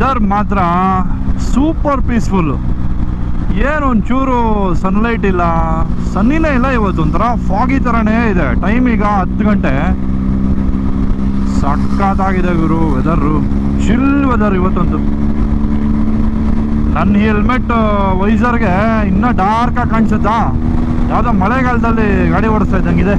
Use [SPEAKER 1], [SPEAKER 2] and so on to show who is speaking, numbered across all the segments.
[SPEAKER 1] Weather ಮಾತ್ರ super ಪೀಸ್ಫುಲ್ಲು ಏನು ಒಂಚೂರು ಸನ್ಲೈಟ್ ಇಲ್ಲ ಸನ್ನಿನೇ ಇಲ್ಲ ಇವತ್ತು, ಒಂಥರ ಫಾಗಿ ಥರನೇ ಇದೆ. ಟೈಮ್ ಈಗ ಹತ್ತು ಗಂಟೆ. ಸಖತ್ತಾಗಿದೆ ಗುರು ವೆದರು ಚಿಲ್ ವೆದರ್ ಇವತ್ತೊಂದು. ನನ್ನ ಹೆಲ್ಮೆಟ್ ವೈಸರ್ಗೆ ಇನ್ನೂ ಡಾರ್ಕಾಗಿ ಕಾಣಿಸುತ್ತಾ? ಯಾವುದೋ ಮಳೆಗಾಲದಲ್ಲಿ ಗಾಡಿ ಓಡಿಸ್ತಾ ಇದ್ದಂಗಿದೆ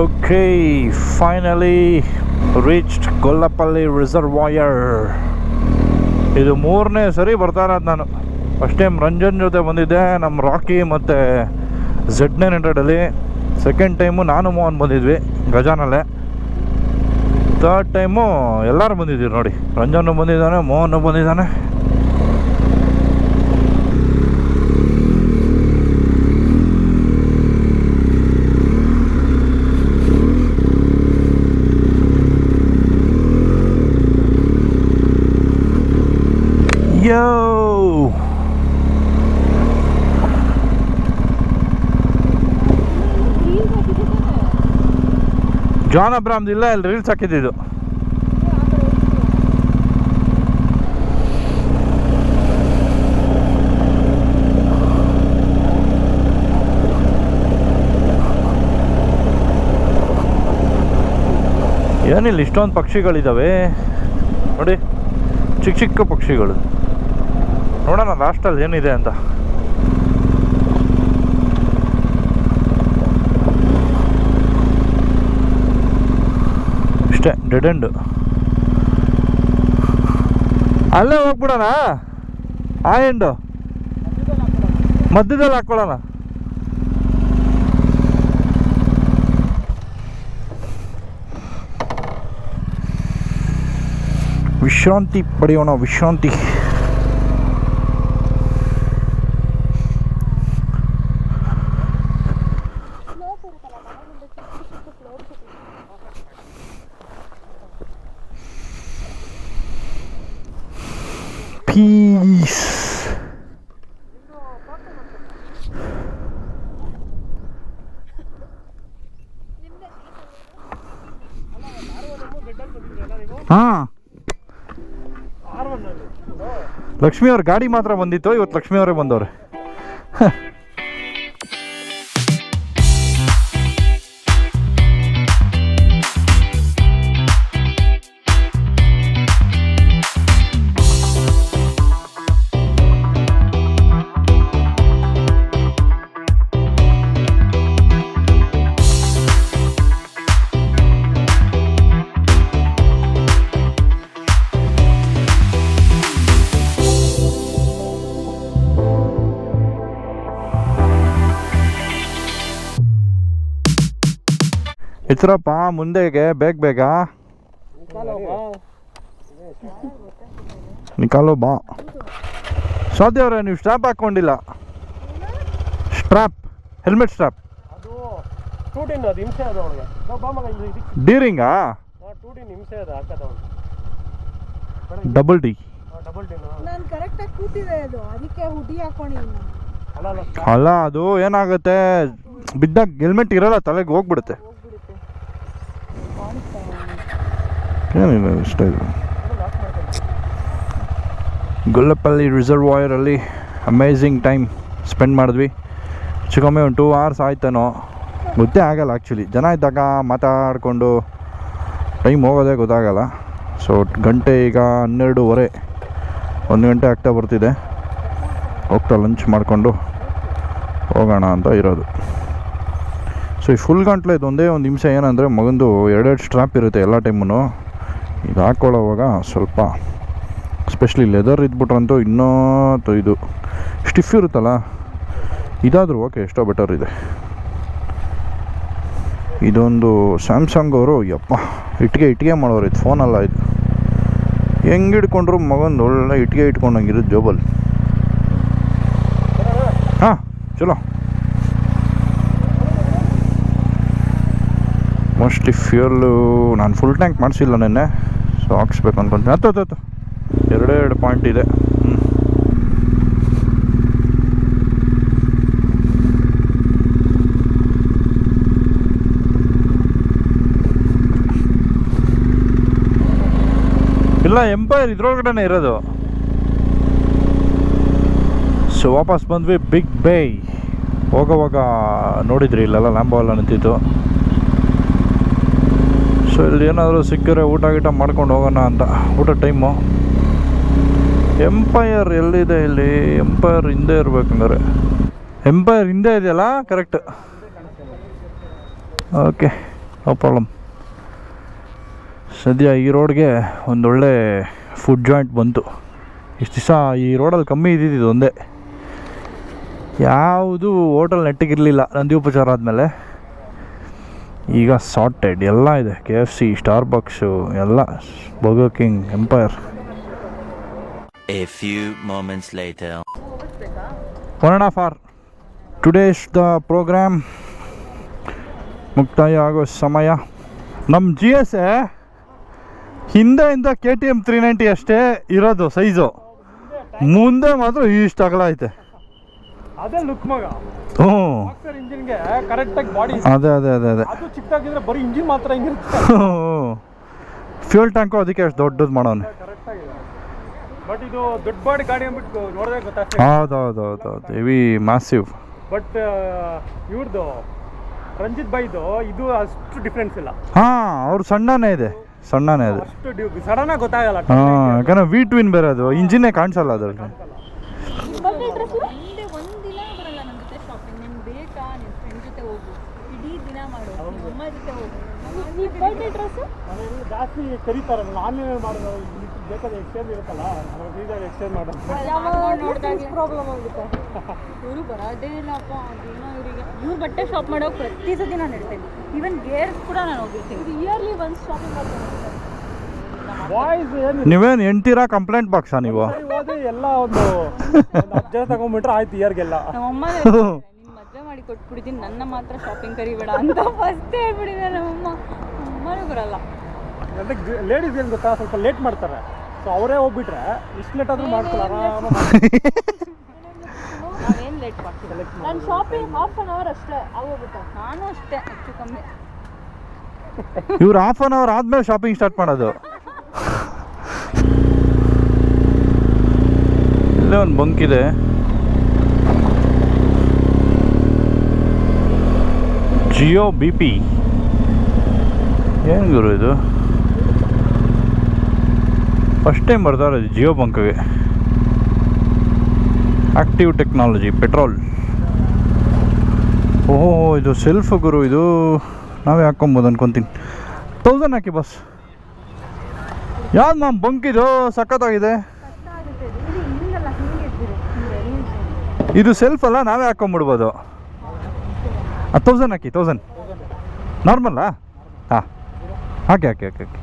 [SPEAKER 1] okay finally reached Gollapalli reservoir ಇದು ಮೂರನೇ ಸರಿ ಬರ್ತಾ ಇರೋದು ನಾನು ಫಸ್ಟ್ ಟೈಮ್ ರಂಜನ್ ಜೊತೆ ಬಂದಿದ್ದೆ, ನಮ್ಮ ರಾಕಿ ಮತ್ತು ಝೆಡ್ ನೈನ್ ಹಂಡ್ರೆಡಲ್ಲಿ ಸೆಕೆಂಡ್ ಟೈಮು ನಾನು ಮೋಹನ್ ಬಂದಿದ್ವಿ, ಗಜಾನಲ್ಲೇ. ಥರ್ಡ್ ಟೈಮು ಎಲ್ಲರೂ ಬಂದಿದ್ದೀವಿ ನೋಡಿ. ರಂಜನ್ನು ಬಂದಿದ್ದಾನೆ ಮೋಹನ್ ಬಂದಿದ್ದಾನೆ ಯೋ ಜಾನ್ ಅಬ್ರಾಮ್ದು ಇಲ್ಲ ಇಲ್ಲಿ ರೀಲ್ಸ್ ಹಾಕಿದ್ದು. ಏನಿಲ್ಲ, ಇಷ್ಟೊಂದು ಪಕ್ಷಿಗಳಿದ್ದಾವೆ ನೋಡಿ, ಚಿಕ್ಕ ಚಿಕ್ಕ ಪಕ್ಷಿಗಳು. ನೋಡೋಣ ಲಾಸ್ಟಲ್ಲಿ ಏನಿದೆ ಅಂತ. ಇಷ್ಟೇ ಡೆಡ್ ಎಂಡ್ ಅಲ್ಲೇ ಹೋಗ್ಬಿಡೋಣ ಆ ಎಂಡು ಮಧ್ಯದಲ್ಲಿ ಹಾಕ್ಕೊಳ್ಳೋಣ ವಿಶ್ರಾಂತಿ ಪಡೆಯೋಣ ವಿಶ್ರಾಂತಿ ಪೀಸ್ ಹಾಂ. ಲಕ್ಷ್ಮಿ ಅವ್ರ ಗಾಡಿ ಮಾತ್ರ ಬಂದಿತ್ತು ಇವತ್ತು ಲಕ್ಷ್ಮಿ ಅವರೇ ಬಂದವ್ರೆ. ಹೆಸರಪ್ಪ ಮುಂದೆಗೆ ಬೇಗ ಬೇಗ. ನಿಕಾಲೋ ಬಾ ಸಾಧ್ಯ ಅವ್ರೆ ನೀವು ಸ್ಟ್ರಾಪ್ ಹಾಕ್ಕೊಂಡಿಲ್ಲ ಸ್ಟ್ರಾಪ್ ಹೆಲ್ಮೆಟ್ ಸ್ಟ್ರಾಪ್ ಡೀರಿಂಗಾ ಡಬಲ್ ಡಿ
[SPEAKER 2] ಡಬಲ್ ಟಿನ್
[SPEAKER 3] ನಾನು ಕರೆಕ್ಟಾಗಿ ಕೂತಿದೆ ಅದು ಅದಕ್ಕೆ ಹುಡಿ ಹಾಕೊಂಡಿದ್ದೀನಿ
[SPEAKER 2] ಅಲ್ಲ ಅಲ್ಲ
[SPEAKER 1] ಅಲ್ಲ ಅದು ಏನಾಗುತ್ತೆ? ಬಿದ್ದಾಗ ಹೆಲ್ಮೆಟ್ ಇರಲ್ಲ ತಲೆಗೆ ಹೋಗ್ಬಿಡುತ್ತೆ. ಏನಿಲ್ಲ ಇಷ್ಟ ಇದು ರಿಸರ್ವಾಯರಲ್ಲಿ ಅಮೇಝಿಂಗ್ ಟೈಮ್ ಸ್ಪೆಂಡ್ ಮಾಡಿದ್ವಿ. ಚಿಕ್ಕಮ್ಮೆ ಒಂದು ಟೂ ಅವರ್ಸ್ ಆಯ್ತೇನೋ. ಗೊತ್ತೇ ಆಗಲ್ಲ ಆ್ಯಕ್ಚುಲಿ ಜನ ಇದ್ದಾಗ ಮಾತಾಡಿಕೊಂಡು ಟೈಮ್ ಹೋಗೋದೇ ಗೊತ್ತಾಗಲ್ಲ. ಸೊ ಗಂಟೆ ಈಗ ಹನ್ನೆರಡೂವರೆ. ಒಂದು ಗಂಟೆ ಆಗ್ತಾ ಬರ್ತಿದೆ. ಹೋಗ್ತಾ ಲಂಚ್ ಮಾಡಿಕೊಂಡು ಹೋಗೋಣ ಅಂತ ಇರೋದು. ಸೊ ಈ ಫುಲ್ ಗಂಟ್ಲೆ ಒಂದೇ ಒಂದು ನಿಮಿಷ ಏನಂದರೆ ಮಗಂದು ಎರಡೆರಡು ಸ್ಟ್ರಾಪ್ ಇರುತ್ತೆ ಎಲ್ಲ ಟೈಮೂ ಇದು ಹಾಕ್ಕೊಳ್ಳೋವಾಗ ಸ್ವಲ್ಪ ಸ್ಪೆಷಲಿ ಲೆದರ್ ಇದ್ಬಿಟ್ರಂತೂ ಇನ್ನೂ ಇದು ಸ್ಟಿಫ್ ಇರುತ್ತಲ್ಲ, ಇದಾದರೂ ಓಕೆ ಎಷ್ಟೋ ಬೆಟರ್ ಇದೆ. ಇದೊಂದು ಸ್ಯಾಮ್ಸಂಗ್ ಅವರು, ಯಪ್ಪ, ಇಟ್ಟಿಗೆ ಇಟ್ಟಿಗೆ ಮಾಡೋರು ಇದು ಫೋನಲ್ಲ ಇದು. ಹೆಂಗೆ ಹಿಡ್ಕೊಂಡ್ರು ಮಗೊಂದು ಒಳ್ಳೆ ಇಟ್ಟಿಗೆ ಇಟ್ಕೊಂಡಂಗಿರೋದು ಜೋಬಲ್ ಹಾಂ, ಚಲೋ. ಮೋಸ್ಟ್ಲಿ ಫ್ಯೂಯಲ್ಲು ನಾನು ಫುಲ್ ಟ್ಯಾಂಕ್ ಮಾಡಿಸಿಲ್ಲ ನೆನ್ನೆ. ಸೊ ಹಾಕ್ಸ್ಬೇಕು ಅನ್ಕೊಂತೀನಿ. ಹತ್ತು ಹತ್ತು ಎರಡೇ ಎರಡು ಪಾಯಿಂಟ್ ಇದೆ. ಇಲ್ಲ ಎಂಪೈರ್ ಇದ್ರೊಳಗಡೆನೆ ಇರೋದು. ಸೊ ವಾಪಸ್ ಬಂದ್ವಿ ಬಿಗ್ ಬೇ ಹೋಗೋವಾಗ ನೋಡಿದ್ರಿ ಇಲ್ಲೆಲ್ಲ ಲ್ಯಾಂಬೋ ಎಲ್ಲ ನಿಂತಿತ್ತು ಸೊ ಇಲ್ಲಿ ಏನಾದರೂ ಸಿಕ್ಕರೆ ಊಟ ಗೀಟ ಮಾಡ್ಕೊಂಡು ಹೋಗೋಣ ಅಂತ. ಊಟ ಟೈಮು ಎಂಪೈರ್ ಎಲ್ಲಿದೆ ಇಲ್ಲಿ? ಎಂಪೈರ್ ಹಿಂದೆ ಇರಬೇಕಂದ್ರೆ. ಎಂಪೈರ್ ಹಿಂದೆ ಇದೆಯಲ್ಲ? ಕರೆಕ್ಟ್ ಓಕೆ ನೋ ಪ್ರಾಬ್ಲಮ್ ಸದ್ಯ ಈ ರೋಡ್ಗೆ ಒಂದೊಳ್ಳೆ ಫುಡ್ ಜಾಯಿಂಟ್ ಬಂತು. ಇಷ್ಟು ದಿವಸ ಈ ರೋಡಲ್ಲಿ ಕಮ್ಮಿ ಇದ್ದಿದ್ದು ಒಂದೇ ಯಾವುದು ಹೋಟೆಲ್ ನೆಟ್ಟಿಗಿರಲಿಲ್ಲ. ನಂದಿ ಆದಮೇಲೆ. ಈಗ ಸಾರ್ಟೆಡ್ ಎಲ್ಲ ಇದೆ. K F C Starbucks ಎಲ್ಲ. Burger King Empire
[SPEAKER 4] A few moments later.
[SPEAKER 1] One and of our today's the program ಮುಕ್ತಾಯ ಆಗೋ ಸಮಯ. ನಮ್ಮ G S A ಹಿಂದೆಯಿಂದ K T M three ninety ಅಷ್ಟೇ ಇರೋದು ಸೈಜು ಮುಂದೆ ಮಾತ್ರ ಇಷ್ಟು ಅಗಲ ಐತೆ
[SPEAKER 2] ಅದೇ ಲುಕ್ ಮಗ.
[SPEAKER 1] ಹ್ಞೂ
[SPEAKER 2] ಬಾಕ್ಸರ್ ಇಂಜಿನ್ಗೆ ಕರೆಕ್ಟಾಗಿ ಬಾಡಿ
[SPEAKER 1] ಅದೇ ಅದೇ ಅದೇ ಅದೇ.
[SPEAKER 2] ಅದು ಚಿಕ್ಕದಾಗಿದ್ರೆ ಬರೀ ಇಂಜಿನ್ ಮಾತ್ರ ಹಿಂಗಿರುತ್ತೆ.
[SPEAKER 1] ಫ್ಯೂಲ್ ಟ್ಯಾಂಕು ಅದಕ್ಕೆ ಅಷ್ಟು ದೊಡ್ಡದು ಮಾಡೋನು
[SPEAKER 2] ಕರೆಕ್ಟ್ ಆಗಿದೆ. ಬಟ್ ಇದು ದೊಡ್ಡ ಬಾಡಿ ಗಾಡಿ ಅಂದ್ಬಿಟ್ಟು ನೋಡಿದೆ ಗೊತ್ತಾಗ್ತದೆ.
[SPEAKER 1] ಹೌದು ಹೌದು ಹೌದು ಹೌದು ಹೆವಿ ಮಾಸಿವ್
[SPEAKER 2] ಬಟ್ ಇವ್ರದ್ದು ರಂಜಿತ್ ಬೈದು ಇದು ಅಷ್ಟು ಡಿಫ್ರೆನ್ಸ್ ಇಲ್ಲ.
[SPEAKER 1] ಹಾಂ ಅವ್ರು ಸಣ್ಣನೇ ಇದೆ. ಸಣ್ಣನೇ ಇದೆ.
[SPEAKER 2] ಅಷ್ಟು ಸಡನ್ ಆಗಿ ಗೊತ್ತಾಗಲ್ಲ.
[SPEAKER 1] ಹಾಂ ಯಾಕಂದ್ರೆ ವಿ ಟ್ವಿನ್ ಬೇರೆ ಅದು. ಇಂಜಿನ್ನೇ ಕಾಣಿಸಲ್ಲ ಅದ್ರಲ್ಲಿ
[SPEAKER 5] ಮುಂದೆ ಒಂದಿನ ಬರಲ್ಲ ನನ್ನ ಜೊತೆ ಶಾಪಿಂಗ್ ನಿಮ್ಗೆ ಬೇಕಾ ನಿನ್ನ ಫ್ರೆಂಡ್ ಜೊತೆ ಹೋಗು ಇಡೀ ದಿನ ಮಾಡು ನಿಮ್ಮ ಅಮ್ಮ ಜೊತೆ ಹೋಗು ನೀ
[SPEAKER 2] ಡ್ರೆಸ್? ಜಾಸ್ತಿ ಕರೀತಾರಲ್ಲ ಆನ್ಲೈನ್ ಮಾಡೋದು ಬೇಕಾದ ಎಕ್ಸ್ಚೇಂಜ್ ಇರುತ್ತಲ್ಲ ವೀಸಾಗಿ ಎಕ್ಸ್ಚೇಂಜ್ ಮಾಡೋದು.
[SPEAKER 5] ಪ್ರಾಬ್ಲಮ್ ಆಗುತ್ತೆ? ಇವರು ಬರೋದೇ ಇಲ್ಲಪ್ಪ ಅದೇನೋ ಇವರಿಗೆ. ಇವ್ರ ಬಟ್ಟೆ ಶಾಪ್ ಮಾಡೋಕೆ ಪ್ರತಿ ಸತಿ ನಾನು ಇಡ್ತೇನೆ ಈವನ್ ಗೇರ್ಸ್ ಕೂಡ ನಾನು ಹೋಗಿರ್ತೀನಿ. ಇಯರ್ಲಿ ಒನ್ಸ್ ಶಾಪಿಂಗ್ ಮಾಡ್ತೀನಿ
[SPEAKER 2] ಬಾಯ್ಸ್ ಏನು
[SPEAKER 1] ನೀವೇನು ಎಂಟಿರಾ ಕಂಪ್ಲೇಂಟ್ ಬಾಕ್ಸ ನೀವು?
[SPEAKER 2] ಓದಿ ಎಲ್ಲ ಒಂದು ಅಜ್ಜ ತಗೊಂಡ್ಬಿಟ್ರೆ ಆಯ್ತು ಇಯರ್ಗೆಲ್ಲ
[SPEAKER 5] ನಮ್ಮಮ್ಮ ನಿನ್ನ ಮದುವೆ ಮಾಡಿ ಕೊಟ್ಬಿಡ್ತೀನಿ ನನ್ನ ಮಾತ್ರ ಶಾಪಿಂಗ್ ಕರಿಬೇಡ ಅಂತ ಫಸ್ಟ್ ಹೇಳ್ಬಿಡಿದೆ ನಮ್ಮಮ್ಮ ಅಮ್ಮನೂ ಬರಲ್ಲ
[SPEAKER 2] ಅಂದ್ರೆ ಲೇಡೀಸ್ ಏನು ಗೊತ್ತಾ ಸ್ವಲ್ಪ ಲೇಟ್ ಮಾಡ್ತಾರೆ. ಸೊ ಅವರೇ ಹೋಗ್ಬಿಟ್ರೆ ಇಷ್ಟು ಲೇಟ್ ಆದ್ರೂ ಮಾಡ್ಕೊಳ್ಳ ಆರಾಮಾಗಿ
[SPEAKER 5] ನಾವೇನು ಲೇಟ್ ಮಾಡ್ತೀವಿ? ನಾನು ಶಾಪಿಂಗ್ ಹಾಫ್ ಆನ್ ಅವರ್ ಅಷ್ಟೇ ಆಗೋಗುತ್ತೆ ನಾನು ಅಷ್ಟೇ ಹೆಚ್ಚು ಕಮ್ಮಿ.
[SPEAKER 1] ಇವ್ರು ಹಾಫ್ ಆನ್ ಅವರ್ ಆದ್ಮೇಲೆ ಶಾಪಿಂಗ್ ಸ್ಟಾರ್ಟ್ ಮಾಡೋದು. ಇಲ್ಲೇ ಒಂದು ಬಂಕ್ ಇದೆ. ಜಿಯೋ ಬಿ ಪಿ ಏನು ಗುರು ಇದು? ಫಸ್ಟ್ ಟೈಮ್ ಬರ್ತಾರೆ ಜಿಯೋ ಬಂಕ್ಗೆ. ಆಕ್ಟಿವ್ ಟೆಕ್ನಾಲಜಿ ಪೆಟ್ರೋಲ್ ಓಹೋ, ಇದು ಸೆಲ್ಫ್ ಗುರು ಇದು. ನಾವೇ ಹಾಕ್ಕೊಬೋದು ಅನ್ಕೊತೀನಿ. ತೌಸಂಡ್ ಹಾಕಿ ಬಸ್ ಯಾವ್ದು ಮ್ಯಾಮ್ ಬಂಕ್ ಇದು? ಸಖತ್ತಾಗಿದೆ. ಇದು ಸೆಲ್ಫ್ ಅಲ್ಲ, ನಾವೇ ಹಾಕ್ಕೊಂಬಿಡ್ಬೋದು. ತೌಸಂಡ್ ಹಾಕಿ ತೌಸಂಡ್ ನಾರ್ಮಲ್ಲಾ ಹಾಕಿ ಹಾಕಿ ಹಾಕಿ ಹಾಕಿ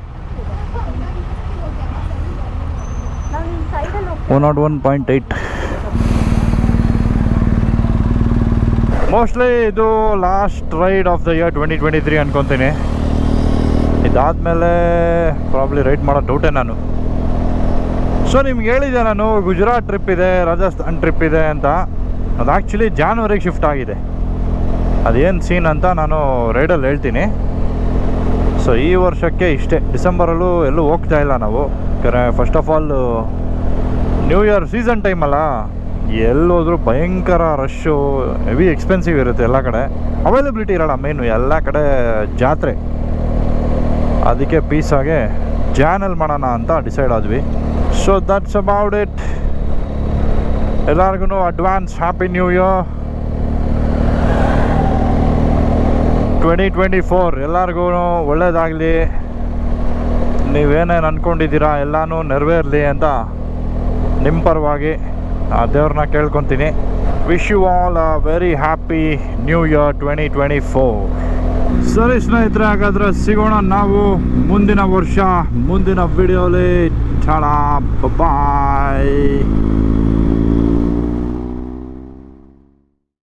[SPEAKER 1] one naught one point eight. Mostly ಇದು last ride of the year twenty twenty three ಅನ್ಕೊತೀನಿ. ಇದಾದಮೇಲೆ ಪ್ರಾಬ್ಲಿ ರೈಡ್ ಮಾಡೋ ಡೌಟೇ ನಾನು. ಸೊ ನಿಮ್ಗೆ ಹೇಳಿದೆ ನಾನು, ಗುಜರಾತ್ ಟ್ರಿಪ್ ಇದೆ, ರಾಜಸ್ಥಾನ್ ಟ್ರಿಪ್ ಇದೆ ಅಂತ. ಅದು ಆ್ಯಕ್ಚುಲಿ ಜಾನ್ವರಿಗೆ ಶಿಫ್ಟ್ ಆಗಿದೆ. ಅದೇನು ಸೀನ್ ಅಂತ ನಾನು ರೈಡಲ್ಲಿ ಹೇಳ್ತೀನಿ. ಸೊ ಈ ವರ್ಷಕ್ಕೆ ಇಷ್ಟೇ. ಡಿಸೆಂಬರಲ್ಲೂ ಎಲ್ಲೂ ಹೋಗ್ತಾ ಇಲ್ಲ ನಾವು. ಯಾಕಂದರೆ first of all new year season ಟೈಮಲ್ಲ ಎಲ್ಲೋದ್ರೂ ಭಯಂಕರ ರಶ್ಶು ಹೆವಿ ಎಕ್ಸ್ಪೆನ್ಸಿವ್ ಇರುತ್ತೆ ಎಲ್ಲ ಕಡೆ. ಅವೈಲಬಿಲಿಟಿ ಇರೋಲ್ಲ ಮೇನು ಎಲ್ಲ ಕಡೆ ಜಾತ್ರೆ. ಅದಕ್ಕೆ ಪೀಸಾಗೆ ಜಾನಲ್ಲಿ ಮಾಡೋಣ ಅಂತ ಡಿಸೈಡ್ ಆದ್ವಿ. ಸೊ ದಟ್ಸ್ ಅಬೌಟ್ ಇಟ್ ಎಲ್ಲರಿಗೂ advance happy new year twenty twenty four ಎಲ್ಲರಿಗೂ ಒಳ್ಳೇದಾಗಲಿ. ನೀವೇನೇನು ಅಂದ್ಕೊಂಡಿದ್ದೀರಾ ಎಲ್ಲನೂ ನೆರವೇರಲಿ ಅಂತ ನಿಮ್ಮ ಪರವಾಗಿ ಆ ದೇವ್ರನ್ನ ಕೇಳ್ಕೊತೀನಿ. Wish you all a very happy new year twenty twenty four ಸರಿ ಸ್ನೇಹಿತರೆ, ಹಾಗಾದ್ರೆ ಸಿಗೋಣ ನಾವು ಮುಂದಿನ ವರ್ಷ, ಮುಂದಿನ ವಿಡಿಯೋಲಿ ಬಾಯ್